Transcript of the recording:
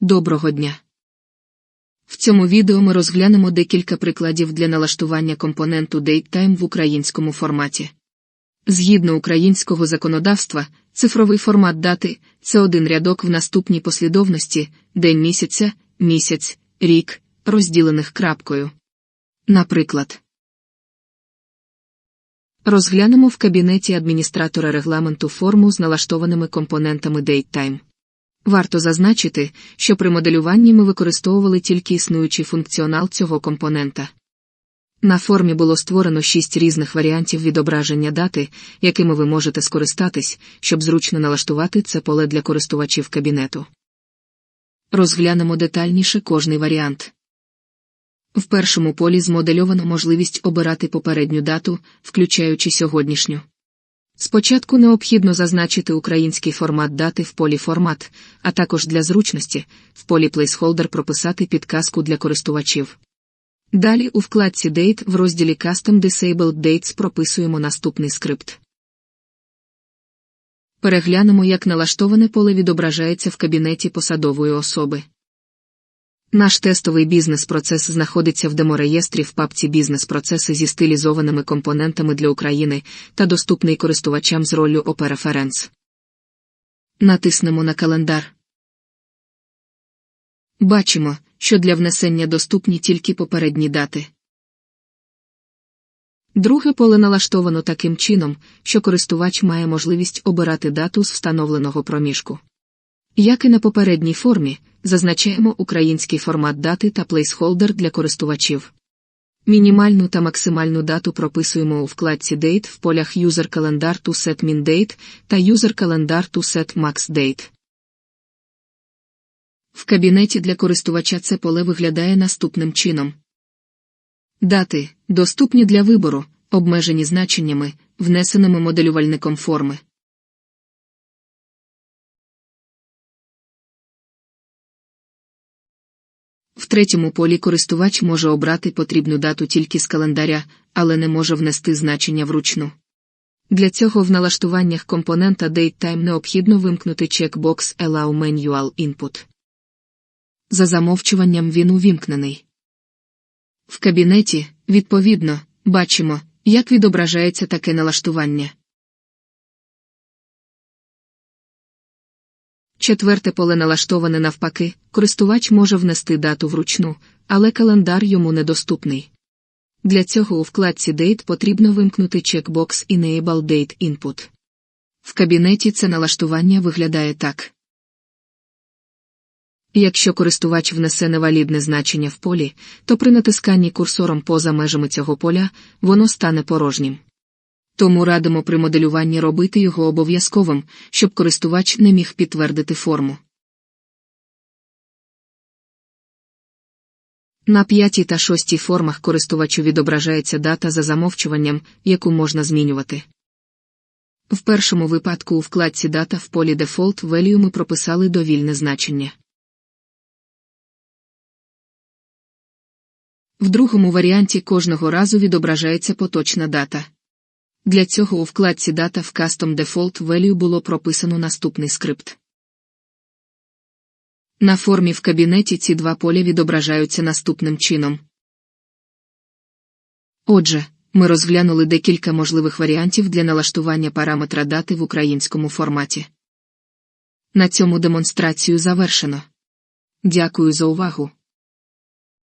Доброго дня! В цьому відео ми розглянемо декілька прикладів для налаштування компоненту DateTime в українському форматі. Згідно українського законодавства, цифровий формат дати це один рядок в наступній послідовності день місяця, місяць, рік, розділених крапкою. Наприклад, розглянемо в кабінеті адміністратора регламенту форму з налаштованими компонентами DateTime. Варто зазначити, що при моделюванні ми використовували тільки існуючий функціонал цього компонента. На формі було створено шість різних варіантів відображення дати, якими ви можете скористатись, щоб зручно налаштувати це поле для користувачів кабінету. Розглянемо детальніше кожний варіант. В першому полі змодельовано можливість обирати попередню дату, включаючи сьогоднішню. Спочатку необхідно зазначити український формат дати в полі формат, а також для зручності в полі Placeholder прописати підказку для користувачів. Далі у вкладці Date в розділі Custom Disabled Dates прописуємо наступний скрипт. Переглянемо, як налаштоване поле відображається в кабінеті посадової особи. Наш тестовий бізнес-процес знаходиться в демореєстрі в папці бізнес-процеси зі стилізованими компонентами для України та доступний користувачам з роллю Reference. Натиснемо на календар. Бачимо, що для внесення доступні тільки попередні дати. Друге поле налаштовано таким чином, що користувач має можливість обирати дату з встановленого проміжку. Як і на попередній формі, зазначаємо український формат дати та плейсхолдер для користувачів. Мінімальну та максимальну дату прописуємо у вкладці Date в полях User Calendar to Set Min Date та User Calendar to Set Max Date. В кабінеті для користувача це поле виглядає наступним чином. Дати, доступні для вибору, обмежені значеннями, внесеними моделювальником форми. В третьому полі користувач може обрати потрібну дату тільки з календаря, але не може внести значення вручну. Для цього в налаштуваннях компонента DateTime необхідно вимкнути чекбокс Allow Manual Input. За замовчуванням він увімкнений. В кабінеті, відповідно, бачимо, як відображається таке налаштування. Четверте поле налаштоване навпаки, користувач може внести дату вручну, але календар йому недоступний. Для цього у вкладці Date потрібно вимкнути чекбокс Enable Date Input. В кабінеті це налаштування виглядає так. Якщо користувач внесе невалідне значення в полі, то при натисканні курсором поза межами цього поля воно стане порожнім. Тому радимо при моделюванні робити його обов'язковим, щоб користувач не міг підтвердити форму. На п'ятій та шостій формах користувачу відображається дата за замовчуванням, яку можна змінювати. В першому випадку у вкладці Дата в полі Default Value ми прописали довільне значення. В другому варіанті кожного разу відображається поточна дата. Для цього у вкладці Data в Custom Default Value було прописано наступний скрипт. На формі в кабінеті ці два поля відображаються наступним чином. Отже, ми розглянули декілька можливих варіантів для налаштування параметра дати в українському форматі. На цьому демонстрацію завершено. Дякую за увагу.